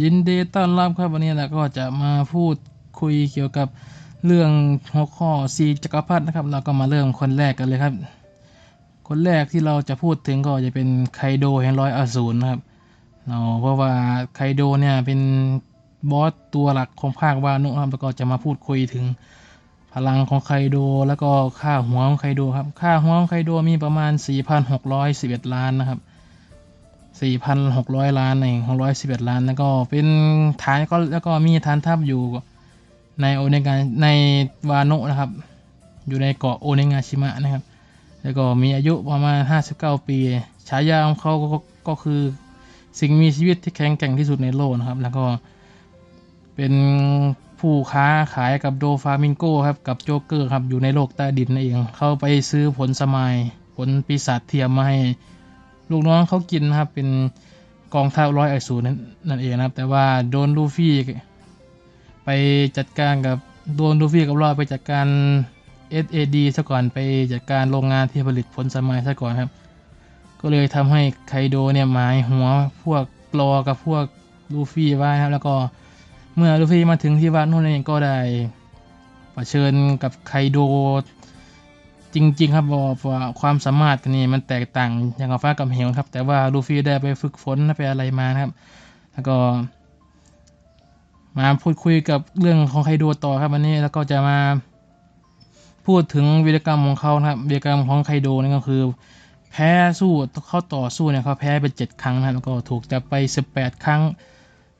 ยินดีต้อนรับครับวันนี้เราก็จะมาพูดคุยเกี่ยวกับเรื่องหัวข้อสีจักรพรรดินะครับ เราก็มาเริ่มคนแรกกันเลยครับ คนแรกที่เราจะพูดถึงก็จะเป็นไคโดแห่งร้อยอสูรนะครับเราเพราะว่าไคโดเนี่ยเป็นบอสตัวหลักของภาควานุครับแล้วก็จะมาพูดคุยถึงพลังของไคโดแล้วก็ค่าหัวของไคโดครับค่าหัวของไคโดมีประมาณ 4,611 ล้านนะครับ 4,600 ล้านเอง611 ล้าน แล้วก็เป็นฐานก็แล้วก็มีฐานทัพอยู่ในโอเนกาในวาโนะนะครับ อยู่ในเกาะโอเนงาชิมะนะครับ แล้วก็มีอายุประมาณ 59 ปี ฉายาของเขาก็ก็คือสิ่งมีชีวิตที่แข็งแกร่งที่สุดในโลกนะครับ แล้วก็เป็นผู้ค้าขายกับโดฟามิงโกครับ กับโจ๊กเกอร์ครับ อยู่ในโลกใต้ดินนั่นเอง เขาไปซื้อผลสมายผลปีศาจเทียมมาให้ ลูกน้องเขากินนะครับ เป็นกองทัพร้อยไอศูนนั่นเองนะครับ แต่ว่าโดนลูฟี่ไปจัดการกับโดนลูฟี่กับรอยไปจัดการ SAD ซะก่อนไปจัดการโรงงานที่ผลิตผลสมัยซะก่อนครับ ก็เลยทำให้ไคโดเนี่ยหมายหัวพวกรอกับพวกลูฟี่ไว้ครับ แล้วก็เมื่อลูฟี่มาถึงที่วัดนู่นเองก็ได้เผชิญกับไคโด จริง ๆ ครับบอกว่าความสามารถนี่มันแตกต่างอย่างกับฟ้ากับเหวครับ แต่ว่าลูฟี่ได้ไปฝึกฝนไปอะไรมานะครับ แล้วก็มาพูดคุยกับเรื่องของไคโดต่อครับวันนี้แล้วก็จะมาพูดถึงวีรกรรมของเขานะครับวีรกรรมของไคโดนี่ก็คือ แพ้สู้เขาต่อสู้เนี่ยเขาแพ้ไปเจ็ดครั้งนะครับแล้วก็ถูกจับไปสิบแปดครั้ง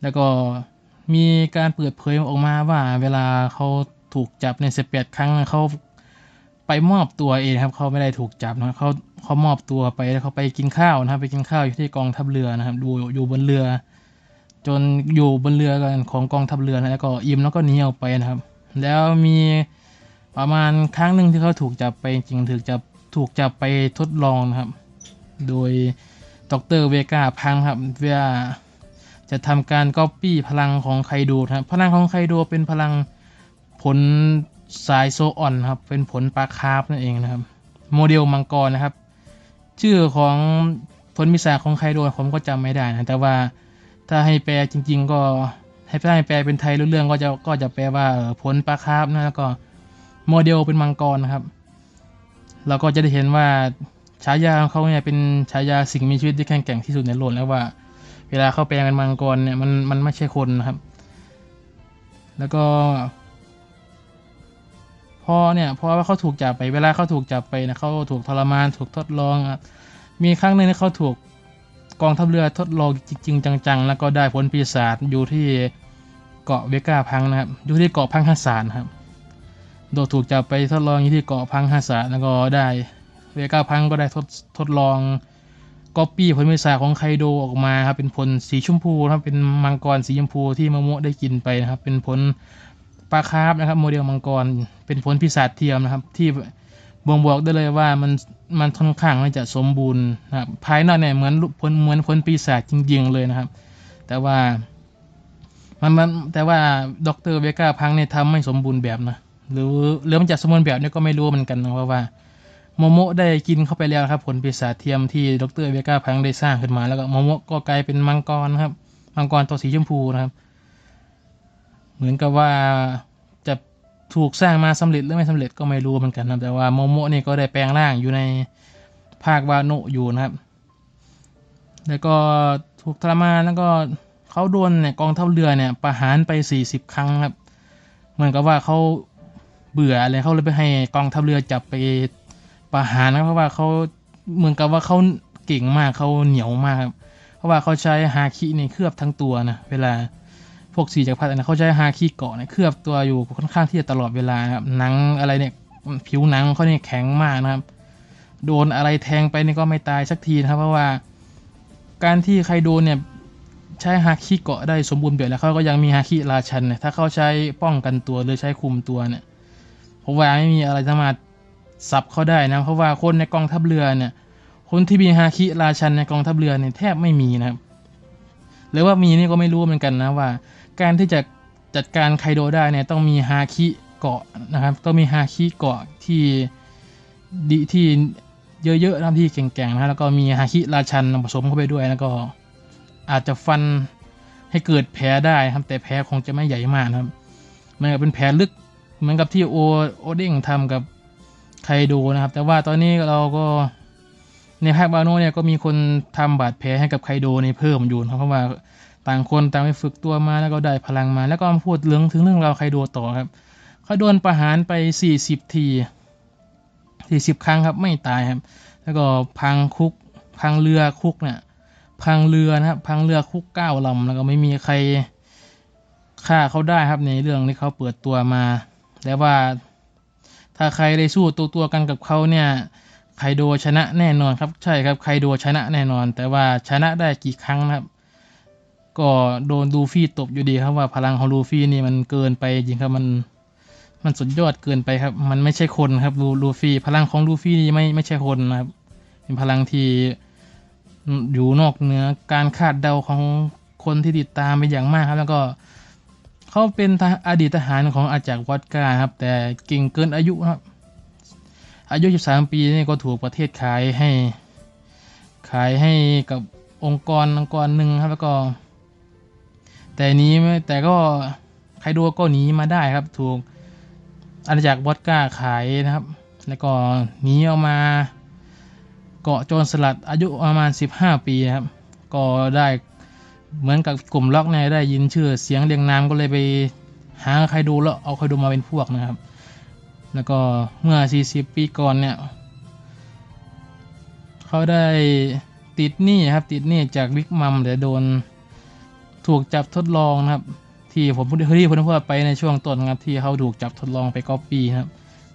แล้วก็มีการเปิดเผยออกมาว่าเวลาเขาถูกจับในสิบแปดครั้งเขา ไปมอบตัวเองครับเขาไม่ได้ถูกจับนะครับเขาเขามอบตัวไปแล้วเขาไปกินข้าวนะครับ ไปกินข้าวอยู่ที่กองทัพเรือนะครับ ดูอยู่บนเรือ จนอยู่บนเรือกันของกองทัพเรือนะแล้วก็อิ่มแล้วก็หนีออกไปนะครับ แล้วมีประมาณครั้งหนึ่งที่เขาถูกจับไปจริงถูกจับถูกจับไปทดลองนะครับ โดยดรเวกาพังครับว่าจะทำการก๊อปปี้พลังของไคโดนะครับพลังของไคโดเป็นพลังผล สายโซออนครับ เป็นผลปลาคาร์ฟนั่นเองนะครับ โมเดลมังกรนะครับ ชื่อของผลมิสาของไครโดนผมก็จำไม่ได้นะแต่ว่าถ้าให้แปลจริง ๆ ก็ให้ให้แปลเป็นไทยรู้เรื่องก็จะก็จะแปลว่าผลปลาคาร์ฟนะแล้วก็โมเดลเป็นมังกรนะครับเราก็จะได้เห็นว่าฉายาของเขาเนี่ยเป็นฉายาสิ่งมีชีวิตที่แข็งแกร่งที่สุดในโลกแล้วว่า เวลาเขาแปลงเป็นมังกรเนี่ยมันมันไม่ใช่คนนะครับ แล้วก็ พอเนี่ยพอว่าเขาถูกจับไปเวลาเขาถูกจับไปนะเขาถูกทรมานถูกทดลอง มีครั้งหนึ่งที่เขาถูกกองทัพเรือทดลองจริงจังๆ แล้วก็ได้ผลปีศาจอยู่ที่เกาะเวก้าพังนะครับ อยู่ที่เกาะพังฮัสสานครับ โดยถูกจับไปทดลองอยู่ที่เกาะพังฮัสสานแล้วก็ได้เวก้าพังก็ได้ทดทดลองก๊อปปี้ผลปีศาจของไคโดออกมาครับเป็นผลสีชมพูนะครับเป็นมังกรสีชมพูที่มะม่วได้กินไปนะครับ เป็นผล ปลาคาร์ฟนะครับ โมเดลมังกร เป็นผลพิศาจเทียมนะครับ ที่บ่งบอกได้เลยว่ามันมันค่อนข้างจะสมบูรณ์นะครับภายนอกเนี่ยเหมือนผลเหมือนผลปีศาจจริง ๆ เลยนะครับ แต่ว่ามันมันแต่ว่าดรเบก้าพังเนี่ยทำไม่สมบูรณ์แบบนะหรือหรือมันจะสมบูรณ์แบบเนี่ยก็ไม่รู้เหมือนกันนะเพราะว่าโมโมะได้กินเข้าไปแล้วครับ ผลปีศาจเทียมที่ดรเบก้าพังได้สร้างขึ้นมาแล้วก็โมโมะก็กลายเป็นมังกรนะครับมังกรตัวสีชมพูนะครับ เหมือนกับว่าจะถูกสร้างมาสำเร็จหรือไม่สำเร็จก็ไม่รู้เหมือนกันนะแต่ว่าโมโมะนี่ก็ได้แปลงร่างอยู่ในภาควาโนะอยู่นะครับ แล้วก็ถูกทรมานแล้วก็เขาโดนเนี่ยกองทัพเรือเนี่ยประหารไป 40 ครั้งครับ เหมือนกับว่าเขาเบื่ออะไรเขาเลยไปให้กองทัพเรือจับไปประหารนะเพราะว่าเขาเหมือนกับว่าเขาเก่งมากเขาเหนียวมากครับเพราะว่าเขาใช้ฮาคินี่เคลือบทั้งตัวนะเวลา พวกสีจักรพรรดินะเขาใช้ฮาคิเกาะเนี่ยเคลือบตัวอยู่ค่อนข้างที่จะตลอดเวลานะครับหนังอะไรเนี่ยผิวหนังเขาเนี่ยแข็งมากนะครับ โดนอะไรแทงไปนี่ก็ไม่ตายสักทีนะครับ เพราะว่า การที่ใครโดนเนี่ยใช้ฮาคิเกาะได้สมบูรณ์แบบแล้วเขาก็ยังมีฮาคิราชันเนี่ยถ้าเขาใช้ป้องกันตัวหรือใช้คุมตัวเนี่ยผมว่าไม่มีอะไรสามารถสับเขาได้นะเพราะว่าคนในกองทัพเรือเนี่ย คนที่มีฮาคิราชันในกองทัพเรือเนี่ยแทบไม่มีนะครับหรือว่ามีนี่ก็ไม่รู้เหมือนกันนะว่า การที่จะจัดการไคโดได้เนี่ยต้องมีฮาคิเกาะนะครับต้องมีฮาคิเกาะที่ดีที่เยอะๆนะครับที่แข็งๆนะแล้วก็มีฮาคิราชันผสมเข้าไปด้วยแล้วก็อาจจะฟันให้เกิดแผลได้ครับแต่แผลคงจะไม่ใหญ่มากครับมันก็เป็นแผลลึกเหมือนกับที่โอโอเด้งทำกับไคโดนะครับ แต่ว่าตอนนี้เราก็ในภาคบาโนเนี่ยก็มีคนทำบาดแผลให้กับไคโดในเพิ่มอยู่นะครับเพราะว่า ต่างคนต่างไปฝึกตัวมาแล้วก็ได้พลังมา แล้วก็มาพูดเรื่องถึงเรื่องราวไคโดต่อครับเขาโดนประหารไป 40 ที 40 ครั้งครับไม่ตายครับ แล้วก็พังคุกพังเรือคุกเนี่ยพังเรือนะครับพังเรือคุกเก้าลำแล้วก็ไม่มีใครฆ่าเขาได้ครับในเรื่องที่เขาเปิดตัวมาแต่ว่าถ้าใครได้สู้ตัวตัวกันกับเขาเนี่ยไคโดชนะแน่นอนครับ ใช่ครับไคโดชนะแน่นอน แต่ว่าชนะได้กี่ครั้งนะครับ ก็โดนลูฟี่ตบอยู่ดีครับว่าพลังของลูฟี่นี่มันเกินไปจริงครับมันมันสุดยอดเกินไปครับ มันไม่ใช่คนครับลูลูฟี่ พลังของลูฟี่นี่ไม่ไม่ใช่คนนะครับ เป็นพลังที่อยู่นอกเหนือการคาดเดาของคนที่ติดตามไปอย่างมากครับ แล้วก็เขาเป็นอดีตทหารของอาจากวอดกาครับ แต่เก่งเกินอายุครับ อายุ 13 ปีนี่ก็ถูกประเทศขายให้ ขายให้กับองค์กรองค์กรหนึ่งครับ แล้วก็ แต่นี้แต่ก็ใครดูก็หนีมาได้ครับ ถูกอาณาจักรวอดก้าขายนะครับ แล้วก็หนีออกมาเกาะโจรสลัดอายุประมาณ 15 ปีครับ ก็ได้เหมือนกับกลุ่มล็อกเนี่ยได้ยินชื่อเสียงเรียงนามก็เลยไปหาใครดูแล้วเอาใครดูมาเป็นพวกนะครับ แล้วก็เมื่อ 40 ปีก่อนเนี่ยเขาได้ติดหนี้ครับติดหนี้จากวิกมัมแต่โดน ถูกจับทดลองนะครับที่ผมพูดที่ผมพูดไปในช่วงต้นครับที่เขาถูกจับทดลองไปก๊อปปี้ครับ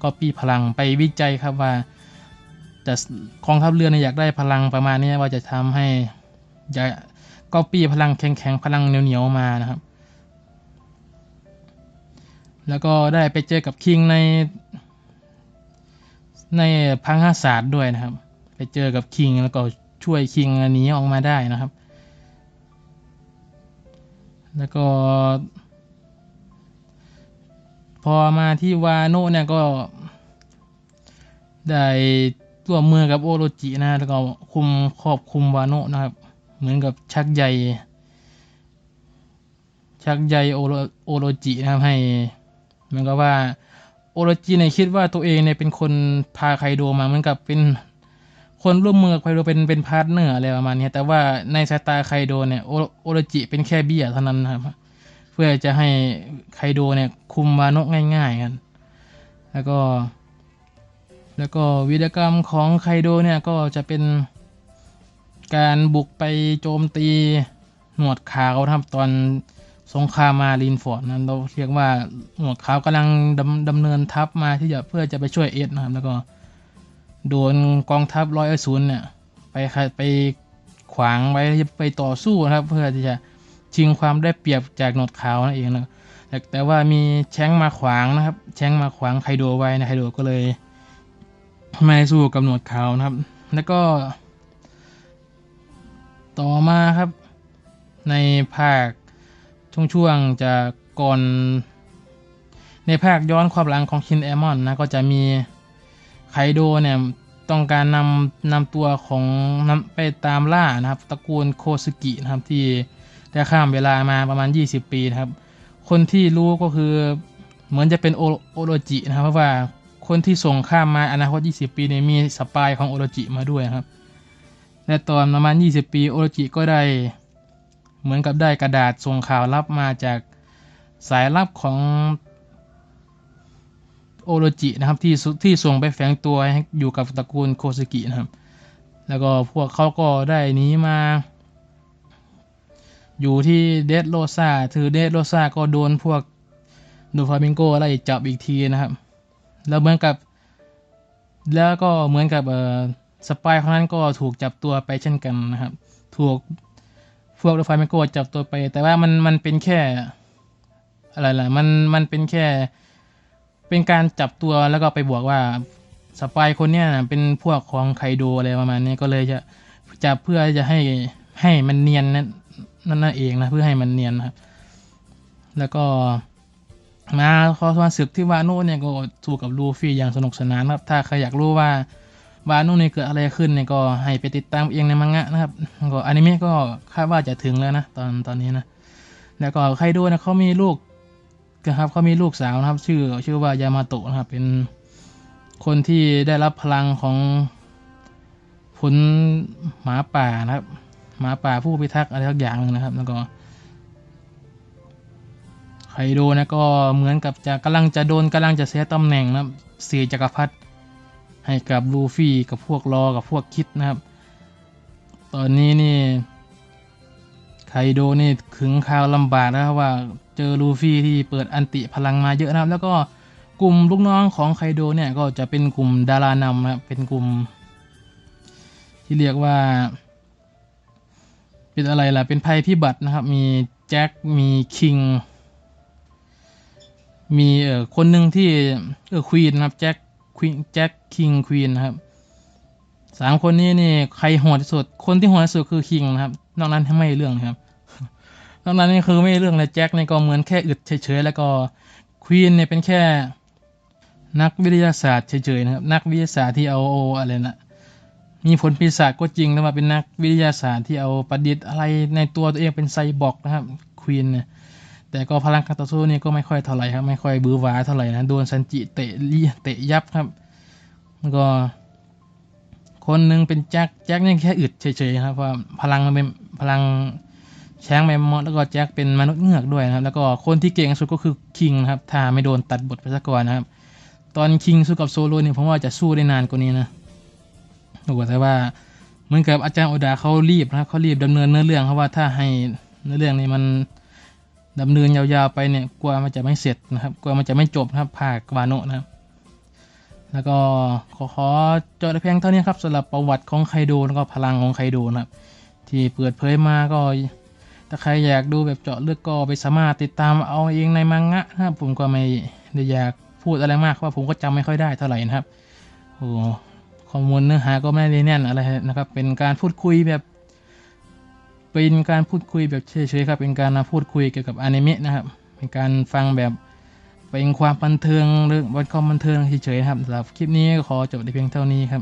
ก๊อปปี้พลังไปวิจัยครับว่าแต่กองทัพเรือเนี่ยอยากได้พลังประมาณนี้ว่าจะทำให้จะก็ปีพลังแข็งแข็งๆพลังเหนียวเหนียวๆมานะครับ แล้วก็ได้ไปเจอกับคิงใน ในพังห้าศาสตร์ด้วยนะครับ ไปเจอกับคิงแล้วก็ช่วยคิงหนีออกมาได้นะครับ แล้วก็ พอมาที่วาโนะเนี่ยก็ได้ร่วมมือกับโอโรจินะแล้วก็คุมครอบคุมวาโนะนะครับ เหมือนกับชักใยชักใยโอโรโอโรจินะครับให้มือนกับว่าโอโรจิเนี่ยคิดว่าตัวเองเนี่ยเป็นคนพาไคโดมาเหมือนกับเป็น คนร่วมมือกับไคโดเป็นเป็นพาร์ทเนอร์อะไรประมาณนี้แต่ว่าในสายตาไคโดเนี่ยโอโอโรจิเป็นแค่เบี้ยเท่านั้นนะครับ เพื่อจะให้ไคโดเนี่ยคุมวานะง่ายๆกันแล้วก็ แล้วก็วีรกรรมของไคโดเนี่ยก็จะเป็นการบุกไปโจมตีหนวดขาวนะครับตอนสงครามมารีนฟอร์ดนั้นเราเรียกว่าหนวดขาวกำลังดำดำเนินทัพมาที่จะเพื่อจะไปช่วยเอ็ดนะครับแล้วก็ โดนกองทัพร้อยศูนย์เนี่ยไปไปขวางไว้ไปต่อสู้นะครับ เพื่อที่จะชิงความได้เปรียบจากหนวดขาวนั่นเองนะแต่แต่ว่ามีแช้งมาขวางนะครับ แช้งมาขวางไคโดไว้นะไคโดก็เลยไม่ได้สู้กับหนวดขาวนะครับ แล้วก็ ต่อมาครับ ในภาคช่วงช่วงๆจะก่อนในภาคย้อนความหลังของคินแอมอนนะก็จะมี ไคโดเนี่ยต้องการนำนำตัวของนำไปตามล่านะครับตระกูลโคซึกินะครับที่ได้ข้ามเวลามาประมาณ 20 ปีนะครับ คนที่รู้ก็คือเหมือนจะเป็นโอโรจินะครับ เพราะว่าคนที่ส่งข้ามมาอนาคต 20 ปีเนี่ยมีสปายของโอโรจิมาด้วยครับ และตอนประมาณ 20 ปีโอโรจิก็ได้เหมือนกับได้กระดาษส่งข่าวลับมาจากสายลับของ โอโรจินะครับที่ที่ส่งไปแฝงตัวอยู่กับตระกูลโคสกินะครับ แล้วก็พวกเขาก็ได้นี้มา อยู่ที่เดดโรซาถือเดดโรซาก็โดนพวกดูฟามิงโกไล่จับอีกทีนะครับ แล้วเหมือนกับ แล้วก็เหมือนกับเอ่อสปายคนนั้นก็ถูกจับตัวไปเช่นกันนะครับ ถูกพวกดูฟามิงโกจับตัวไป แต่ว่ามันมันเป็นแค่อะไรล่ะมันมันเป็นแค่ เป็นการจับตัวแล้วก็ไปบอกว่าสปายคนเนี้ยเป็นพวกของไคโดอะไรประมาณนี้ก็เลยจะจับเพื่อจะให้ให้มันเนียนนั่นนั่นนั่นเองนะเพื่อให้มันเนียนนะครับแล้วก็มาคอสวันศึกที่วาโน่เนี่ยก็สู้กับลูฟี่อย่างสนุกสนานครับถ้าใครอยากรู้ว่าวาโน่เนี่ยเกิดอะไรขึ้นเนี่ยก็ให้ไปติดตามเองในมังงะนะครับก็อนิเมะก็คาดว่าจะถึงแล้วนะตอนตอนนี้นะแล้วก็ไคโดนะเขามีลูก นะครับเขามีลูกสาวนะครับ ชื่อชื่อว่ายามาโตะนะครับ เป็นคนที่ได้รับพลังของผลหมาป่านะครับ หมาป่าผู้พิทักษ์อะไรสักอย่างหนึ่งนะครับ แล้วก็ไคโดนะก็เหมือนกับจะกำลังจะโดนกำลังจะเสียตำแหน่งนะครับเสียจักรพรรดิให้กับลูฟี่กับพวกรอกับพวกคิดนะครับ ตอนนี้นี่ไคโดนี่ขึงข่าวลำบากนะครับว่า เจอลูฟี่ที่เปิดอันติพลังมาเยอะนะครับ แล้วก็กลุ่มลูกน้องของไคโดเนี่ยก็จะเป็นกลุ่มดารานำนะครับเป็นกลุ่ม ที่เรียกว่า เป็นอะไรล่ะ เป็นภัยพิบัตินะครับ มีแจ็ค มีคิง มีเอ่อคนหนึ่งที่เออควีนนะครับแจ็คควีนแจ็คคิงควีนนะครับสามคนนี้นี่ใครโหดที่สุด คนที่โหดที่สุดคือคิงนะครับ นอกนั้นไม่เรื่องนะครับ นอกนั้นนี่คือไม่เรื่องเลยแจ็คเนี่ยก็เหมือนแค่อึดเฉยๆแล้วก็ควีนเนี่ยเป็นแค่นักวิทยาศาสตร์เฉยๆนะครับนักวิทยาศาสตร์ที่เอาอะไรนะมีผลปีศาจก็จริงแต่ว่าเป็นนักวิทยาศาสตร์ที่เอาประดิษฐ์อะไรในตัวตัวเองเป็นไซบอร์กนะครับควีนเนี่ยแต่ก็พลังการต่อสู้นี่ก็ไม่ค่อยเท่าไหร่ครับไม่ค่อยบือหวาเท่าไหร่นะโดนซันจิเตะเลียเตะยับครับแล้วก็ คนหนึ่งเป็นแจ็คแจ็คนี่แค่อึดเฉยๆครับเพราะพลังมันเป็นพลัง แช้งแมมมอสแล้วก็แจ็คเป็นมนุษย์เงือกด้วยนะครับ แล้วก็คนที่เก่งสุดก็คือคิงนะครับ ถ้าไม่โดนตัดบทไปซะก่อนนะครับ ตอนคิงสู้กับโซโลนี่ผมว่าจะสู้ได้นานกว่านี้นะโอ้แต่ว่าเหมือนกับอาจารย์โอดาเขารีบนะครับเขารีบดำเนินเนื้อเรื่องเพราะว่าถ้าให้เนื้อเรื่องนี้มันดำเนินยาวๆไปเนี่ยกลัวมันจะไม่เสร็จนะครับกลัวมันจะไม่จบนะครับภาควาโนะนะครับ แล้วก็ขอขอจบแต่เพียงเท่านี้ครับสำหรับประวัติของไคโดแล้วก็พลังของไคโดนะครับ ที่เปิดเผยมาก็ ถ้าใครอยากดูแบบเจาะลึกก็ไปสามารถติดตามเอาเองในมังงะนะครับผมก็ไม่ได้อยากพูดอะไรมากเพราะว่าผมก็จำไม่ค่อยได้เท่าไหร่นะครับโอ้ข้อมูลเนื้อหาก็ไม่ได้แน่นอะไรนะครับ เป็นการพูดคุยแบบ เป็นการพูดคุยแบบเฉยๆครับ เป็นการพูดคุยเกี่ยวกับอนิเมะนะครับ เป็นการฟังแบบเป็นความบันเทิงหรือวันความบันเทิงเฉยๆครับสำหรับคลิปนี้ก็ขอจบในเพียงเท่านี้ครับ